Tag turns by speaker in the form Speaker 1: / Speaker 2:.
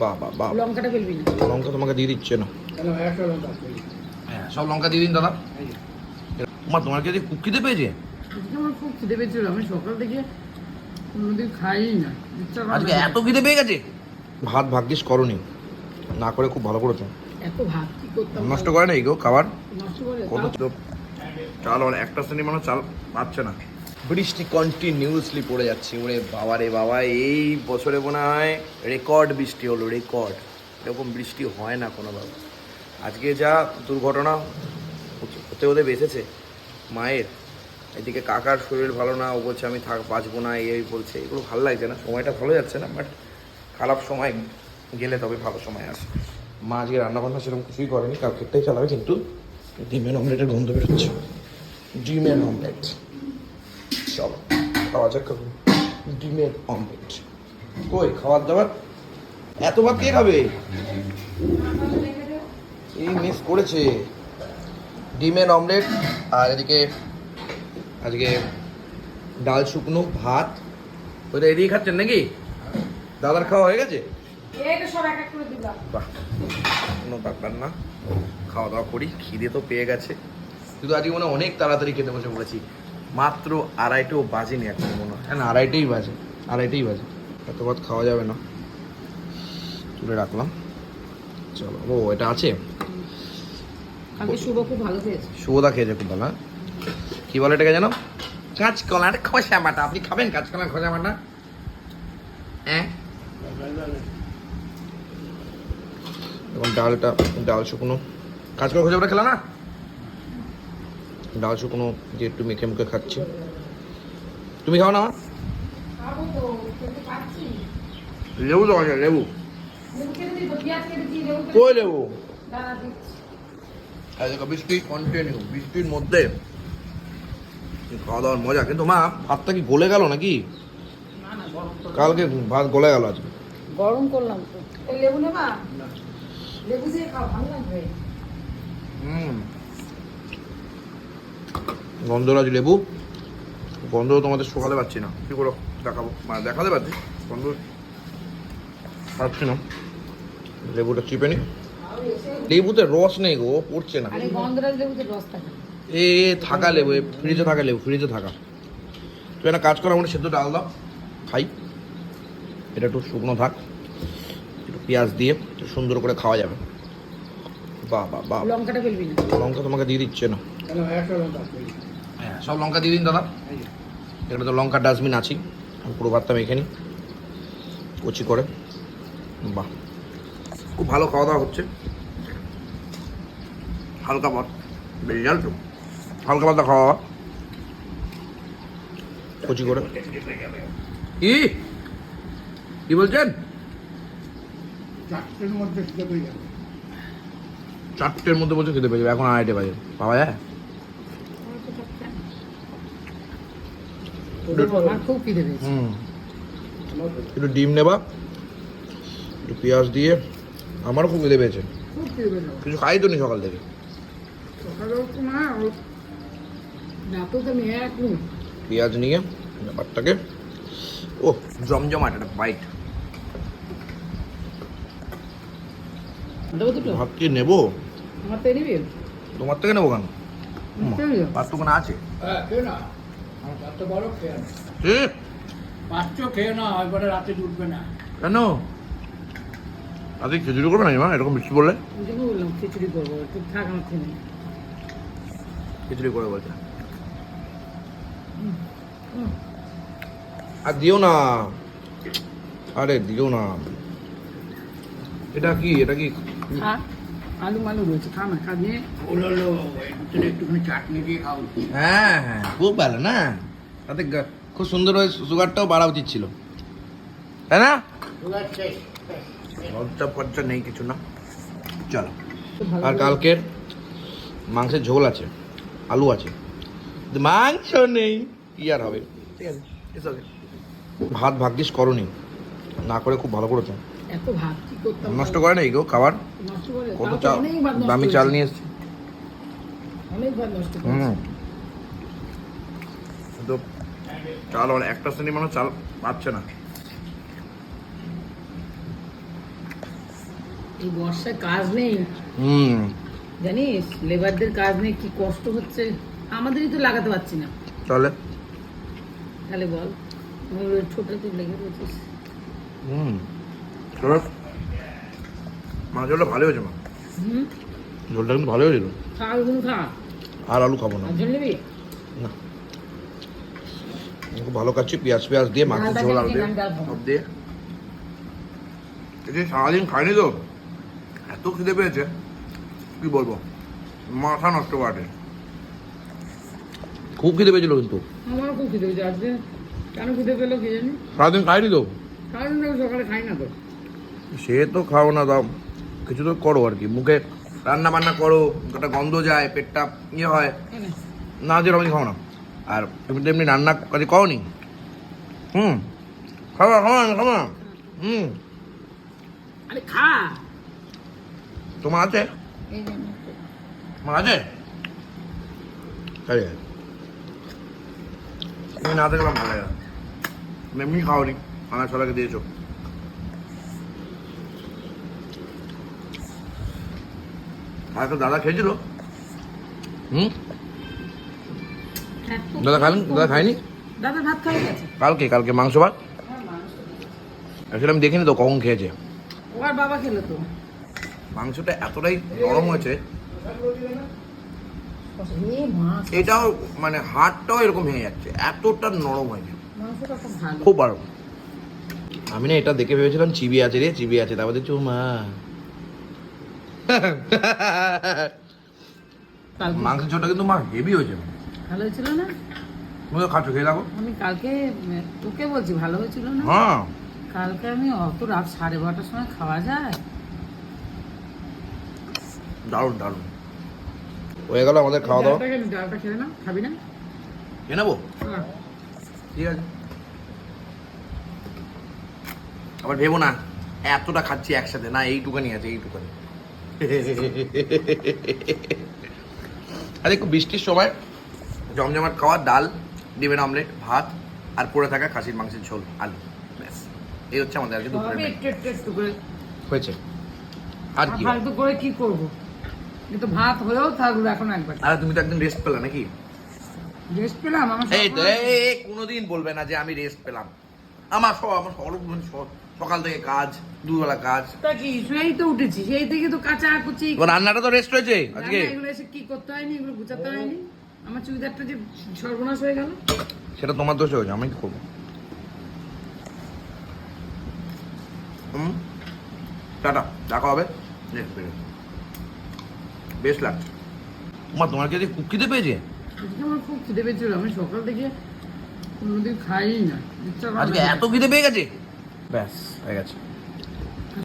Speaker 1: বাহ বাহ বাহ
Speaker 2: লঙ্কাটা ফেলবি না।
Speaker 1: লঙ্কা তোমাকে দিয়ে দিচ্ছে না।
Speaker 3: করি।
Speaker 1: হ্যাঁ সব লঙ্কা দিয়ে দিন দাদা। মা তোমার পেয়েছে?
Speaker 2: আমার খুব খিদে পেয়েছিল। আমি সকাল থেকে কোনোদিন খাই না।
Speaker 1: আজকে এত খিদে পেয়ে গেছে? ভাত ভাগ্যিস করনি। না করে খুব ভালো করেছ।
Speaker 2: এত ভাত কি করতাম
Speaker 1: নষ্ট করে না গো খাবার?
Speaker 2: নষ্ট করে
Speaker 1: কত চাল আর একটা শ্রেণি মানুষ চাল পাচ্ছে না। বৃষ্টি কন্টিনিউসলি পড়ে যাচ্ছে। ওরে বাবা রে বাবা, এই বছরে মনে হয় রেকর্ড বৃষ্টি হলো রেকর্ড এরকম বৃষ্টি হয় না কোনোভাবে। আজকে যা দুর্ঘটনা, হতে- হতে বেঁচেছে, মায়ের। এদিকে কাকার শরীর ভালো না, ও বলছে আমি থাক, বাঁচবো না, এই এই বলছে। এগুলো ভালো লাগছে না, সময়টা ভালো যাচ্ছে না বাট খারাপ সময় গেলে তবে ভালো সময় আসে। মা আজকে রান্নাবান্না সেরকম কিছুই করেনি, কালকেরটাই চালাবে, কিন্তু ডিমের অমলেটের গন্ধ বেরোচ্ছে। ডিমের অমলেট চলো খাওয়া যাক ডিমের অমলেট কই খাওয়ার দাবার? এত ভাত কে খাবে? এই মিস করেছে? ডিমের অমলেট আর এদিকে আজকে ডাল শুকনো ভাত। ওইটা এদিকে খাচ্ছেন নাকি? দাদার খাওয়া হয়ে গেছে? বাহ কোনো ব্যাপার না। খাওয়া দাওয়া করি খিদে তো পেয়ে গেছে। কিন্তু আজকে মনে হয় অনেক তাড়াতাড়ি খেতে বসে পড়েছি। মাত্র আড়াইটেও বাজেনি এখন মনে হয়। হ্যাঁ না আড়াইটেই বাজে। আড়াইটেই বাজে। এত ভাত খাওয়া যাবে না। তুলে রাখলাম। চলো। ও এটা আছে? শুভদা খেয়েছে খুব ভালো হ্যাঁ? কি বলে এটাকে জানো কাঁচকলার খোসা বাটা। আপনি খাবেন কাঁচকলার খোসা বাটা? হ্যাঁ? এখন ডালটা ডাল শুকনো। কাঁচকলা খোসা বাটা খেলা না? ডাল শুকনো দিয়ে একটু মেখে মুখে খাচ্ছি। তুমি খাও না লেবু তো আছে লেবু। কই লেবু? বৃষ্টি কন্টিনিউ বৃষ্টির মধ্যে খাওয়া দাওয়ার মজা। কিন্তু মা ভাতটা কি গলে গেল নাকি?
Speaker 2: না না গরম তো
Speaker 1: কালকে ভাত গলে গেল আজকে।
Speaker 2: গরম করলাম তো। লেবু নেবা? লেবু দিয়ে খাও ভালো লাগবে
Speaker 1: হুম গন্ধরাজ লেবু। গন্ধ তোমাদের সকালে পাচ্ছি না। কি করে? দেখাবো। মানে দেখাতে পারছি। গন্ধ পাচ্ছি না লেবুটা চিপে নি। লেবুতে রস নেই গো পড়ছে না।
Speaker 2: আরে গন্ধরাজ লেবুতে রস থাকে
Speaker 1: এ থাকা লেবু এ ফ্রিজে থাকা লেবু ফ্রিজে থাকা। তুই একটা কাজ করো আমাদের সেদ্ধ ডাল দাও খাই। এটা একটু শুকনো থাক। একটু পেঁয়াজ দিয়ে একটু সুন্দর করে খাওয়া যাবে। বাহ বাহ বাহ।
Speaker 2: লঙ্কাটা ফেলবি না।
Speaker 1: লঙ্কা তোমাকে দিয়ে দিচ্ছে না। হ্যাঁ সব লঙ্কা দিয়ে দিন দাদা। এখানে তো লঙ্কার ডাস্টবিন আছেই আমি পুরো ভাতটা মেখে নিই। কচি করে। বাহ। খুব ভালো খাওয়া দাওয়া হচ্ছে। হালকা ভাত। রেজাল্ট তো? হালকা ভাতটা খাওয়া দাওয়া কচি করে। ই কি বলছেন?
Speaker 3: চারটের মধ্যে খেতে পেয়ে যাবে।
Speaker 1: চারটের মধ্যে বলছে খেতে পেয়ে যাবে। এখন আড়াইটে বাজে। পাওয়া যায়?
Speaker 2: খুব খিদে পেয়েছে।
Speaker 1: হুম। একটু ডিম নেবা একটু পেঁয়াজ দিয়ে আমারও খুব
Speaker 2: খিদে পেয়েছে।
Speaker 1: কিছু খাই তো নি সকাল থেকে?
Speaker 2: না
Speaker 1: পেঁয়াজ নিয়ে ব্যাপারটাকে। ও জমজমাট একটা বাইট
Speaker 2: দুটো?
Speaker 1: নেব? তোমার থেকে নেব কেন? তো কোনো আছে?
Speaker 3: হ্যাঁ চারটে বড় খেয়ে না
Speaker 1: এ,
Speaker 3: পাঁচশো খেয়ে না এবারে রাতে উঠবে না।
Speaker 1: কেন? আজকে খিচুড়ি করবে না মা এরকম বৃষ্টি বললে
Speaker 2: বললাম খিচুড়ি করব থাক আমার
Speaker 1: খিচুড়ি করে বলছে। আর দিও না। আরে দিও না। এটা কি? এটা কি?
Speaker 2: খা আলু মালু রয়েছে খা না খা নিয়ে
Speaker 3: ওলো ভিতরে একটুখানি চাটনি দিয়ে খাও।
Speaker 1: হ্যাঁ হ্যাঁ খুব ভালো না? তাতে খুব সুন্দর হয়ে সুগারটাও বাড়া উচিত ছিল। তাই না? লজ্জা ফজ্জা নেই কিছু না। চলো আর কালকের মাংসের ঝোল আছে আলু আছে। মাংস নেই কি আর হবে? ঠিক আছে. ভাত ভাগ্যিস করনি না করে খুব ভালো করেছ।
Speaker 2: এত ভাত কি করতাম
Speaker 1: নষ্ট করে নেই গো খাবার?
Speaker 2: নষ্ট করে
Speaker 1: কত চাল দামি চাল নিয়ে এসছি।
Speaker 2: অনেক নষ্ট
Speaker 1: হুম। তো চাল আর একটা শ্রেণি মানুষ চাল পাচ্ছে না।
Speaker 2: এই বর্ষায় কাজ নেই।
Speaker 1: হুম।
Speaker 2: জানিস লেবারদের কাজ নেই কি কষ্ট হচ্ছে? আমাদেরই তো লাগাতে পারছি না।
Speaker 1: তাহলে?
Speaker 2: তাহলে বল ওই ছোটতে লেগে রয়েছিস
Speaker 1: হুম। ঝোলটা ভালো হয়েছে মা। ঝোলটা কিন্তু ভালো হয়েছিল। আর আলু খাব না।
Speaker 2: আর জল নিবি?
Speaker 1: না। ভালো খাচ্ছি পেঁয়াজ পেঁয়াজ দিয়ে মাছের ঝোল আলু দিয়ে। সব দিয়ে। এই যে সারাদিন খাইনি তো এত খিদে পেয়েছে কি বলব? মাথা নষ্ট করে খুব খিদে পেয়েছিল কিন্তু।
Speaker 2: আমারও খুব খিদে পেয়েছে আজকে। কেন খিদে পেল কি জানি?
Speaker 1: সারাদিন খাইনি তো।
Speaker 2: কারণ সকালে খাই না তো।
Speaker 1: সে তো খাও না দাও কিছু তো করো আর কি। মুখে রান্না বান্না করো একটা গন্ধ যায় পেটটা ইয়ে হয়।
Speaker 2: না
Speaker 1: না যেরকম খাও না। আর এমনি এমনি রান্না কাজে খাও নি হুম খাওয়া খাওয়া খাওয়া হুম।
Speaker 2: আরে খা।
Speaker 1: তোমার আছে?
Speaker 2: যে।
Speaker 1: তোমার আছে? আরে তুমি না দেখলাম ভালো এমনি খাওনি আমার সবাইকে দিয়েছ। তো দাদা খেয়েছিল? হুম? দাদা খান দাদা খায়নি?
Speaker 2: দাদা ভাত খাই গেছে।
Speaker 1: কালকে কালকে মাংস ভাত? আসলে আমি দেখিনি তো কখন খেয়েছে।
Speaker 2: ও আর বাবা খেলো তো।
Speaker 1: মাংসটা এতটাই নরম হয়েছে। এটাও মানে হাড়টাও এরকম ভেঙে যাচ্ছে। এতটা নরম হয়েছে।
Speaker 2: খুব ভালো।
Speaker 1: আমি না এটা দেখে ভেবেছিলাম চিবি আছে রে চিবি আছে। তারপর দেখছি মা। মাংসের ঝোলটা কিন্তু মা হেভি হয়েছে।
Speaker 2: ভালো হয়েছিল না?
Speaker 1: তুমি খাচ্ছ খেয়ে দেখো।
Speaker 2: আমি কালকে তোকে বলছি ভালো হয়েছিল না?
Speaker 1: হ্যাঁ।
Speaker 2: কালকে আমি অত রাত সাড়ে বারোটার সময় খাওয়া যায়?
Speaker 1: দারুণ দারুণ। হয়ে গেল আমাদের খাওয়া দাওয়া।
Speaker 2: ডালটা খেয়ে নে, ডালটা খেয়ে না খাবি না?
Speaker 1: খেয়ে নেব?
Speaker 2: হ্যাঁ।
Speaker 1: ঠিক আছে। আবার ভেবো না এতটা খাচ্ছি একসাথে। না এইটুকানি আছে এইটুকানি। আরে একটু বৃষ্টির সময় জমজমাট খাওয়া ডাল ডিমের অমলেট ভাত আর পড়ে থাকা খাসির মাংসের ঝোল আলু ব্যাস। এই হচ্ছে আমাদের আজকে
Speaker 2: করে
Speaker 1: হয়েছে। আর কি?
Speaker 2: ফালতু করে কি করব? কিন্তু ভাত হয়েও থাকবে এখন একবার
Speaker 1: আরে তুমি তো একদিন রেস্ট পেলা নাকি?
Speaker 2: রেস্ট পেলাম আমার
Speaker 1: এই তো এই এই, কোনোদিন বলবে না যে আমি রেস্ট পেলাম। আমার সব আমার মানে সব- সকাল থেকে কাজ দুবেলা কাজ।
Speaker 2: তা কি সেই তো উঠেছি সেই থেকে তো কাঁচা কুচি
Speaker 1: রান্নাটা তো রেস্ট হয়েছে আজকে?
Speaker 2: এগুলো এসে কি করতে হয়নি এগুলো গুছাতে হয়নি। আমার চুড়িদারটা যে সর্বনাশ হয়ে গেল।
Speaker 1: সেটা তোমার দোষে হয়েছে আমি কি করব। হুম? টাটা দেখা হবে। নেক্সট ভিডিও বেশ লাগছে। তোমার তোমার কাছে কুকিতে পেয়েছে?
Speaker 2: আজকে আমার খুব খিদে পেয়েছিল আমি সকাল থেকে কোনোদিন খাই না।
Speaker 1: আজকে এত খিদে পেয়ে গেছে? ব্যাস হয়ে গেছে